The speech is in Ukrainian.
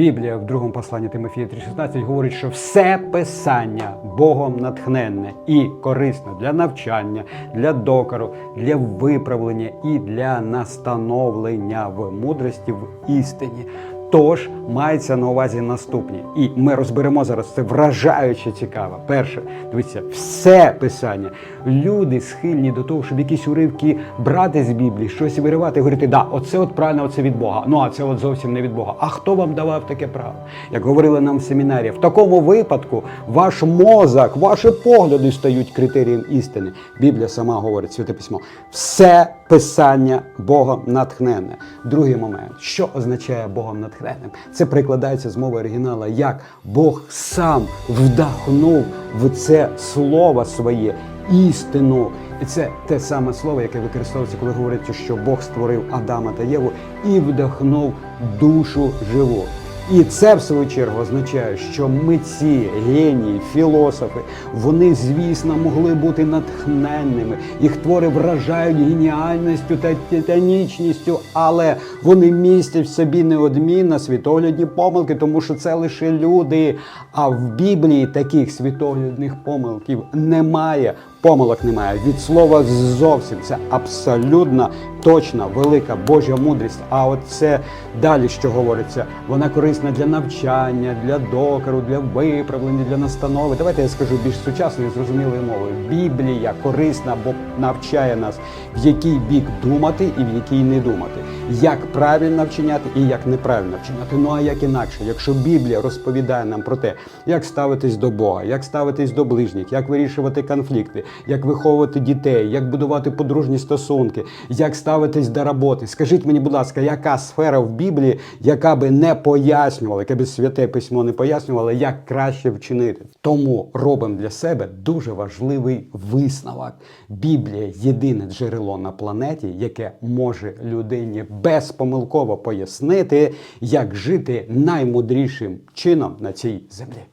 Біблія в другому посланні Тимофія 3,16 говорить, що все писання Богом натхненне і корисне для навчання, для докору, для виправлення і для настановлення в мудрості в істині. Тож мається на увазі наступні, і ми розберемо зараз це вражаюче цікаво. Перше, дивіться, все писання. Люди схильні до того, щоб якісь уривки брати з Біблії, щось виривати і говорити, да, оце от правильно, оце від Бога. Ну а це от зовсім не від Бога. А хто вам давав таке право? Як говорили нам в семінарі, в такому випадку ваш мозок, ваші погляди стають критерієм істини. Біблія сама говорить, святе письмо. Все писання Богом натхненне. Другий момент, що означає Богом натхненним? Це прикладається з мови оригінала, як Бог сам вдахнув в це слово своє істину. І це те саме слово, яке використовується, коли говориться, що Бог створив Адама та Єву і вдохнув душу живу. І це, в свою чергу, означає, що митці, генії, філософи, вони, звісно, могли бути натхненними. Їх твори вражають геніальністю та титанічністю, але вони містять в собі неодмінно світоглядні помилки, тому що це лише люди. А в Біблії таких світоглядних помилків немає. Помилок немає від слова зовсім. Це абсолютно точна, велика Божа мудрість. А от це далі, що говориться, вона корисна для навчання, для докору, для виправлення, для настанови. Давайте я скажу більш сучасною, зрозумілою мовою. Біблія корисна, бо навчає нас, в який бік думати і в який не думати, як правильно вчиняти і як неправильно вчиняти. Ну а як інакше, якщо Біблія розповідає нам про те, як ставитись до Бога, як ставитись до ближніх, як вирішувати конфлікти, як виховувати дітей, як будувати подружні стосунки, як ставитись до роботи. Скажіть мені, будь ласка, яка сфера в Біблії, яка би не пояснювала, яке би святе письмо не пояснювало, як краще вчинити. Тому робимо для себе дуже важливий висновок. Біблія єдине джерело на планеті, яке може людині безпомилково пояснити, як жити наймудрішим чином на цій землі.